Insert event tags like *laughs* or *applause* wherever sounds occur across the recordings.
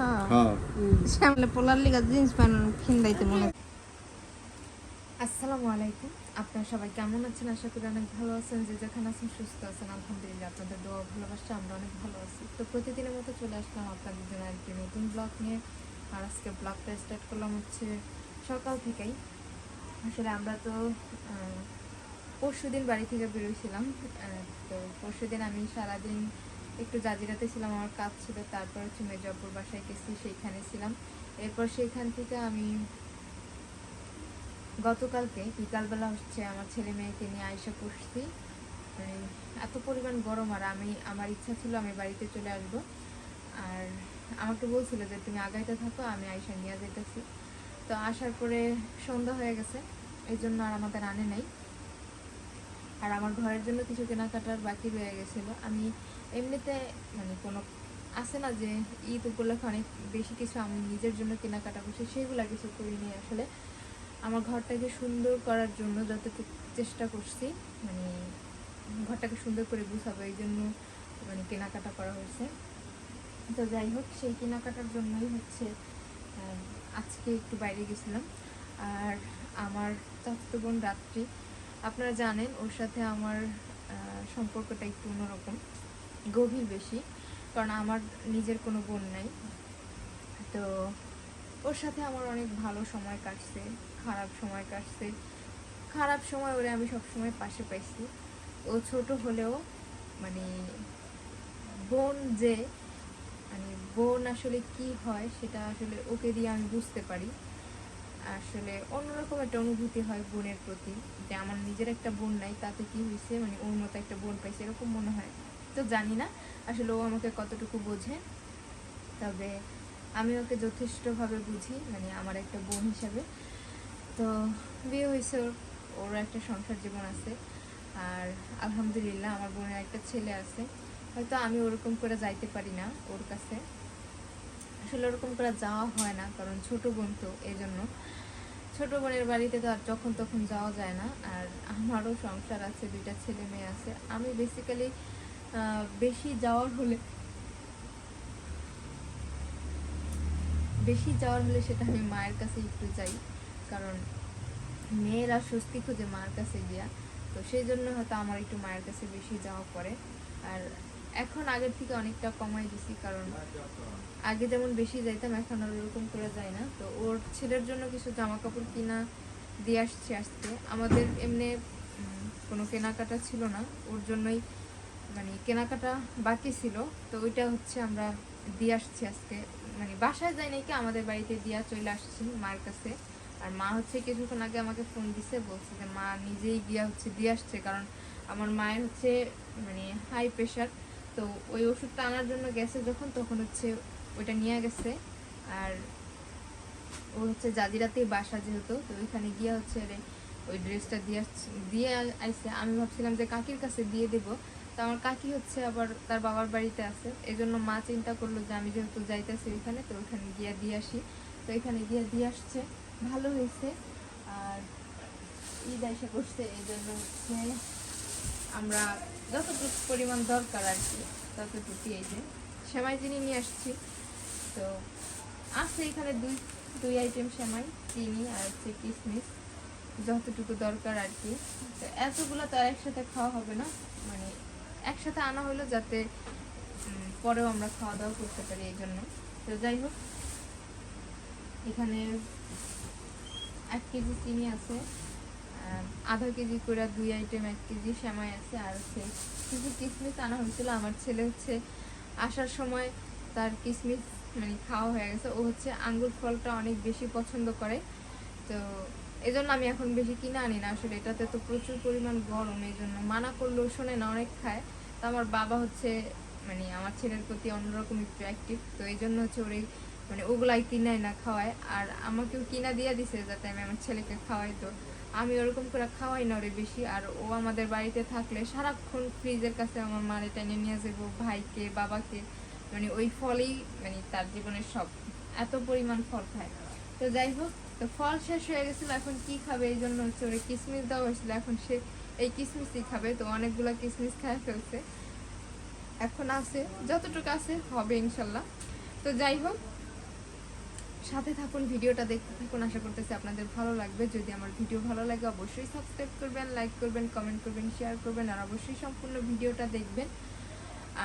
হ্যাঁ। হ্যাঁ। পোলার লিগা jeans pant খিন্দাইতে মনে আসসালামু আলাইকুম। আপনারা সবাই কেমন আছেন? আশা করি অনেক ভালো আছেন। যে যেখানে আছেন সুস্থ আছেন। আলহামদুলিল্লাহ আপনাদের দোয়া ভালোবাসা আমরা অনেক ভালো আছি। তো প্রতিদিনের মতো চলে আসলাম আপনাদের জন্য একটি নতুন ব্লগ নিয়ে। আর আজকে ব্লগটা স্টার্ট করলাম হচ্ছে সকাল থেকেই। আসলে আমরা তো পরশু দিন বাড়ি থেকে বেরোইছিলাম আহ, তো পরশু দিন আমি সারাদিন একটু জাজিরাতে ছিলাম, আমার কাজ ছিল। তারপর হচ্ছে মেজরপুর বাসায় গেছি, সেইখানে ছিলাম। এরপর সেইখান থেকে আমি গতকালকে, বিকালবেলা হচ্ছে আমার ছেলে মেয়েকে নিয়ে আয়সা করছি মানে এত পরিমাণ গরম আর আমি, আমার ইচ্ছা ছিল আমি বাড়িতে চলে আসব। আর আমাকে বলছিল যে, তুমি আগাইতে থাকো, আমি আয়সা নিয়ে যেতেছি তো আসার পরে সন্ধ্যা হয়ে গেছে, এই জন্য আর আমাদের আনে নাই। আর আমার ঘরের জন্য কিছু কেনাকাটার বাকি রয়ে গেছিল। আমি এমনিতে মানে কোনো আছে না যে ঈদ উপলক্ষে অনেক বেশি কিছু আমি নিজের জন্য কেনাকাটা করছি, সেগুলো কিছু করিনি আসলে। আমার ঘরটাকে সুন্দর করার জন্য যতটুকু চেষ্টা করছি মানে ঘরটাকে সুন্দর করে গুছাবো, এই জন্য মানে কেনাকাটা করা হয়েছে। তো যাই হোক, সেই কেনাকাটার জন্যই হচ্ছে আজকে একটু বাইরে গেছিলাম। আর আমার চাচাতো বোন রাত্রি, আপনারা জানেন ওর সাথে আমার সম্পর্কটা একটু অন্যরকম। গভীর বেশি, কারণ আমার নিজের কোনো বোন নাই। তো ওর সাথে আমার অনেক ভালো সময় কাটছে, খারাপ সময় কাটছে। খারাপ সময় ওরে আমি সবসময় পাশে পাইছি। ও ছোট হলেও মানে বোন যে মানে বোন আসলে কি হয় সেটা আসলে ওকে দিয়ে আমি বুঝতে পারি। আসলে অন্যরকম একটা অনুভূতি হয় বোনের প্রতি, যে আমার নিজের একটা বোন নাই, তাতে কি হয়েছে মানে ওর মতো একটা বোন পাইছে, এরকম মনে হয়। তো জানি না। আসলে ও আমাকে কতটুকু বোঝে। তবে আমি ওকে যথেষ্টভাবে বুঝি মানে আমার একটা বোন হিসাবে। তো বিয়ে হয়েছে, ওর ওর একটা সংসার জীবন আছে। আর আলহামদুলিল্লাহ আমার বোনের একটা ছেলে আছে। হয়তো আমি ওরকম করে যাইতে পারি না ওর কাছে। আসলে ওরকম করে যাওয়া হয় না, কারণ ছোট বোন তো এই জন্য ছোট বোনের বাড়িতে তো আর যখন তখন যাওয়া যায় না। আর আমারও সংসার আছে, দুইটা ছেলে মেয়ে আছে। আমি বেসিক্যালি বেশি যাওয়ার হলে, বেশি যাওয়ার হলে সেটা আমি মায়ের কাছে একটু যাই। কারণ মেয়েরা স্বস্তি খুঁজে মার কাছে গিয়া। তো সেই জন্য হয়তো আমার একটু মায়ের কাছে বেশি যাওয়া পড়ে। আর এখন আগের থেকে অনেকটা কমাই দিছি, কারণ আগে যেমন বেশি যাইতাম, এখন আর ওরকম করে যাই না। তো ওর ছেলের জন্য কিছু জামা কাপড় কিনা দিয়ে আসছি আজকে। আমাদের এমনি কোনো কেনাকাটা ছিল না। ওর জন্যই মানে কেনাকাটা বাকি ছিল, তো ওইটা হচ্ছে আমরা দিয়ে আসছি আজকে। মানে বাসায় যাই নাকি আমাদের বাড়িতে দিয়া চলে আসছি মায়ের কাছে। আর মা হচ্ছে কিছুক্ষণ আগে আমাকে ফোন দিছে, বলছে যে মা নিজেই গিয়া হচ্ছে দিয়ে আসছে, কারণ আমার মায়ের হচ্ছে মানে হাই প্রেশার তো ওই ওষুধটা আনার জন্য গেছে যখন, তখন হচ্ছে ওইটা নিয়ে গেছে। আর ও হচ্ছে জাজিরাতেই বাসা যেহেতু, তো ওইখানে গিয়ে হচ্ছে ওই ড্রেসটা দিয়ে দিয়ে আইসে আমি ভাবছিলাম যে কাকির কাছে দিয়ে দেব তো আমার কাকি হচ্ছে আবার তার বাবার বাড়িতে আছে। এই জন্য মা চিন্তা করল যে আমি যেহেতু যাইতেছি ওইখানে, তো ওইখানে গিয়ে দিয়ে আসি। তো এখানে গিয়ে দিয়ে আসছে। ভালো হয়েছে। আর ঈদ এসে করছে এই জন্য হচ্ছে আমরা যতটুকু পরিমাণ দরকার আর কি ততটুকু এই যে সেমাই চিনি নিয়ে আসছি। তো আছে এখানে দুই দুই আইটেম সেমাই, চিনি আর হচ্ছে কিশমিশ যতটুকু দরকার আর কি। তো এতগুলো তো আর একসাথে খাওয়া হবে না মানে একসাথে আনা হলো যাতে পরেও আমরা খাওয়া দাওয়া করতে পারি এই জন্য। তো যাই হোক, এখানে এক কেজি চিনি আছে আধা কেজি করে দুই আইটেম, এক কেজি সেমাই আছে, আর হচ্ছে কিছু কিসমিস আনা হয়েছিল। আমার ছেলে হচ্ছে আসার সময় তার কিসমিস মানে খাওয়া হয়ে গেছে। ও হচ্ছে আঙ্গুর ফলটা অনেক বেশি পছন্দ করে। তো এই জন্য আমি এখন বেশি কিনে আনি না আসলে। এটাতে তো প্রচুর পরিমাণ গরম এই জন্য মানা করলেও শোনে না অনেক খায়। তো আমার বাবা হচ্ছে মানে আমার ছেলের প্রতি অন্যরকম একটু অ্যাক্টিভ তো এই জন্য হচ্ছে ওর মানে ওগুলাই কিনাই না খাওয়ায়। আর আমাকেও কিনা দিয়ে দিছে যাতে আমি আমার ছেলেকে খাওয়াই। তো আমি ওরকম করে খাওয়াই না ওরে বেশি। আর ও আমাদের বাড়িতে থাকলে সারাক্ষণ ফ্রিজের কাছে আমার মারে টেনে নিয়ে যাব, ভাইকে, বাবাকে। মানে ওই ফলেই মানে তার জীবনের সব, এত পরিমাণ ফল খায়। তো যাই হোক তো ফল শেষ হয়ে গেছিল, এখন কি খাবে? এই জন্য হচ্ছে ওরা কিসমিস দেওয়া হয়েছিল। এখন সে এই কিসমিসই খাবে। তো অনেকগুলো কিসমিস খেয়ে ফেলছে। এখন আছে, যতটুকু আছে হবে ইনশাল্লাহ। তো যাই হোক, সাথে থাকুন, ভিডিওটা দেখতে থাকুন। আশা করতেছি আপনাদের ভালো লাগবে। যদি আমার ভিডিও ভালো লাগে, অবশ্যই সাবস্ক্রাইব করবেন লাইক করবেন কমেন্ট করবেন শেয়ার করবেন, আর অবশ্যই সম্পূর্ণ ভিডিওটা দেখবেন।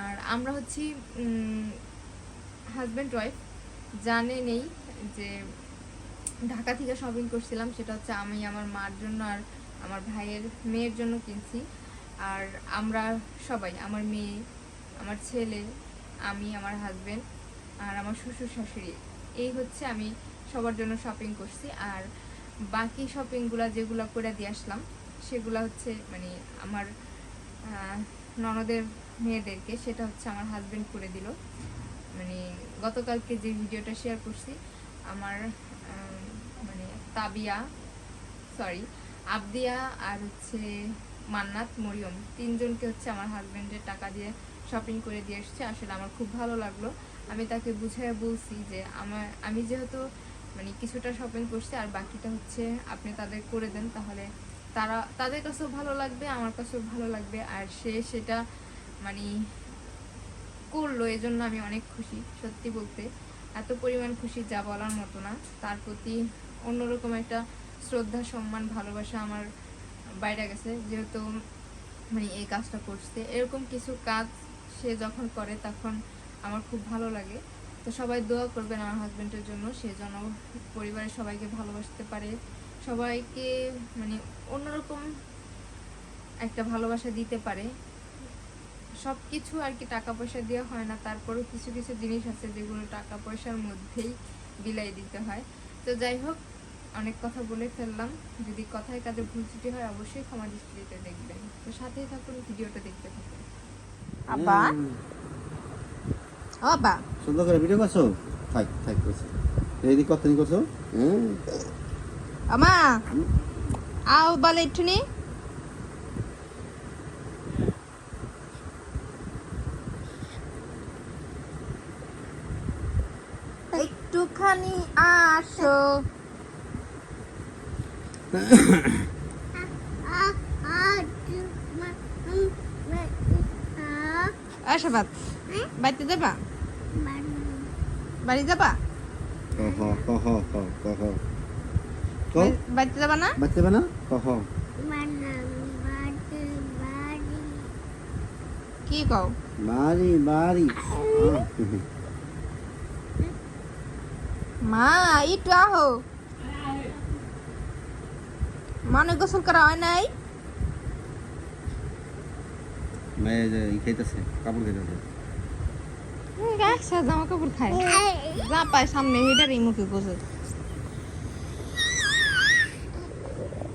আর আমরা হচ্ছি হাজব্যান্ড ওয়াইফ জানে নেই যে ঢাকা থেকে শপিং করছিলাম, সেটা হচ্ছে আমি, আমার মার জন্য আর আমার ভাইয়ের মেয়ের জন্য কিনছি। আর আমরা সবাই, আমার মেয়ে, আমার ছেলে, আমি, আমার হাজবেন্ড আর আমার শ্বশুর শাশুড়ি, এই হচ্ছে আমি সবার জন্য শপিং করছি। আর বাকি শপিংগুলো যেগুলো করে দিয়ে আসলাম, সেগুলো হচ্ছে মানে আমার ননদের মেয়েদেরকে, সেটা হচ্ছে আমার হাজব্যান্ড করে দিল। মানে গতকালকে যে ভিডিওটা শেয়ার করছি, আমার তাবিয়া সরি আবদিয়া আর হচ্ছে মান্নাত মরিয়ম। তিনজনকে হচ্ছে আমার হাজবেন্ডের টাকা দিয়ে শপিং করে দিয়ে এসছে। আসলে আমার খুব ভালো লাগল। আমি তাকে বুঝাইয়া বলছি যে আমার, আমি যেহেতু মানে কিছুটা শপিং করছি আর বাকিটা হচ্ছে আপনি তাদের করে দেন, তাহলে তারা, তাদের কাছেও ভালো লাগবে, আমার কাছেও ভালো লাগবে। আর সে সেটা মানে করল, এজন্য আমি অনেক খুশি, সত্যি বলতে। এত পরিমাণ খুশি যা বলার মতো না। তার প্রতি অন্যরকম একটা শ্রদ্ধা, সম্মান, ভালোবাসা আমার বাইরে গেছে। যেহেতু মানে এই কাজটা করছে, এরকম কিছু কাজ সে যখন করে তখন আমার খুব ভালো লাগে। তো সবাই দোয়া করবেন আমার হাজবেন্ডের জন্য, সে যেন পরিবারের সবাইকে ভালোবাসতে পারে। সবাইকে মানে অন্যরকম একটা ভালোবাসা দিতে পারে। সব কিছু আর কি টাকা পয়সা দেওয়া হয় না, তারপরেও কিছু কিছু জিনিস আছে যেগুলো টাকা পয়সার মধ্যেই বিলাই দিতে হয়। তো যাই হোক অনেক কথা বলে ফেললাম। যদি কথায় কাজে ভুল ত্রুটি হয় অবশ্যই ক্ষমা দৃষ্টিতে দেখবেন। তো সাথেই থাকুন ভিডিওটা দেখতে থাকুন। আব্বা? আবা আব্বা। সুন্দর করে ভিডিও করছ? থাক থাক করছ। এইদিক কত নি করছ? আমা। আও বলে একটুনি আসো। আসো বাত বাড়িতে যাবা? বাড়ি। যাবা? কহ কহ কহ বাড়িতে যাবা না? কি কও? বাড়ি বাড়ি। *laughs* মা একটু আহো। মানে গোসল করা হয় নাই? মেয়ে যে খাইতেছে কাপড় খাইতেছে। একসা জামা কাপড় খায় যা পায় সামনে হেটারই মুখে গোসল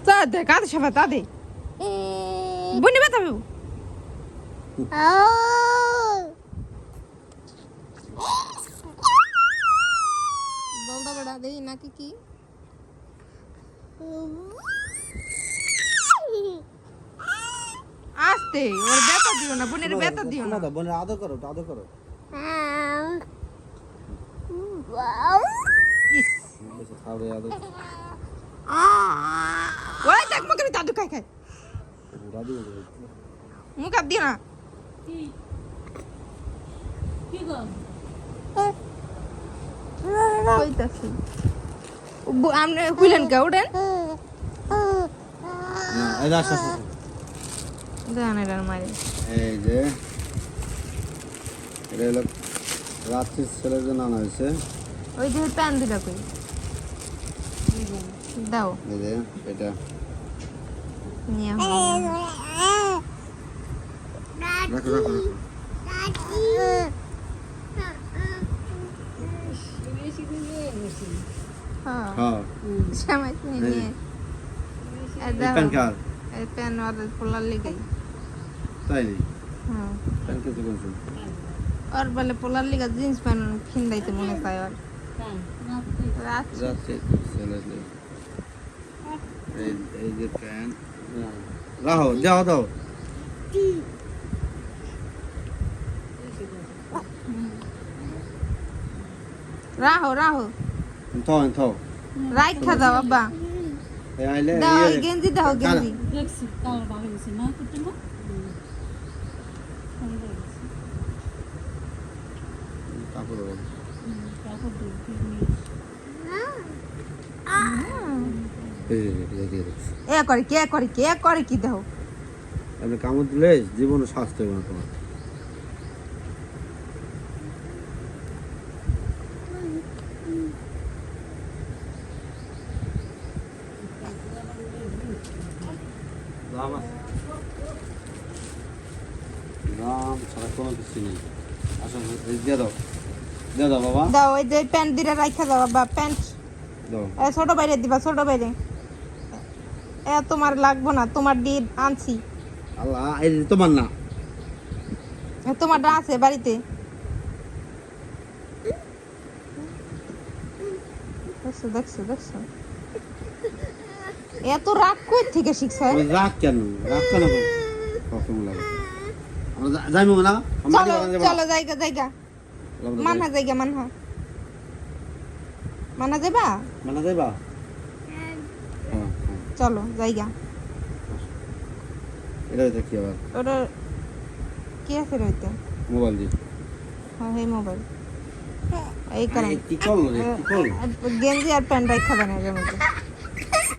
তা দে কাঁদে সবাই তা দে। বনি বাতাবে দেই নাকি কি? আস্তে ওর বেতা দিও না বোনের বেতা দিও না। বোনের আদর করো আদর করো। ওই দেখ মুখে দাদু খাই খাই। দাদু মুখ আপ দিও না। কইতাছি আপনি হুইলেন কে? উঠেন। এই আসো আসো। এটার মারি। এই যে এটা হলো রাত্রির ছেলের জন্য আনা হয়েছে। ওই যে প্যান দুটা কই? দাও। এই যে এটা। নিয়ে রাখো রাখো রাখো। হ্যাঁ শ্যামাই নিয়ে এই। নিয়ে এই এই দাও প্যান কার্ড এই প্যান ওদের পোলার লিগাই তাই নি হ্যাঁ প্যান কেটে করছ ওর বলে পোলার লিগা জিন্স প্যান্ট খিন্দাইতে মনে চায় ওর রাত রাত্রে ছেলে এই এই যে প্যান রাহো যাও দাও রাহো রাহো থাও রাইট খা দাও বাবা। আইলে দাও ইয়ে, গেঞ্জি দাও গেঞ্জি। দেখছি কালার বাবা গেছে। না কুটুম্ব না কাপড় কাপড় এ করে কে করে কে করে কি দাও? আপনি কামড় দিলে জীবনে স্বাস্থ্য হবে তোমার। দাম আছে। দাম ছাড়া কোনো কিছু নেই এই দিয়ে দাও দিয়ে দাও বাবা দাও ওই যে প্যান্ট দিলে রাখা দাও বা প্যান্ট দাও ছোট বাইরে দিবা ছোট বাইরে এ তোমার লাগবো না তোমার দিয়ে আনছি আল্লাহ এই তোমার না তোমারটা আছে বাড়িতে দেখছ দেখছ দেখছ এত রাগ কই থেকে শিখছে? ওই রাগ কেন? রাগ কেন কখন লাগে? আমরা যা- না? চলো। চলো জায়গা জায়গা। মানহা জায়গা মানহা মানা যাবা মানা যাইবা? হ্যাঁ হ্যাঁ। চলো জায়গা। এটা হইতে কি আবার? ওটা কি আছে রইতে? মোবাইল দিয়ে। হ্যাঁ এই মোবাইল। এই কারণে। কি করল রে? কি করল? গেঞ্জি আর প্যান্ট রাখা এর মধ্যে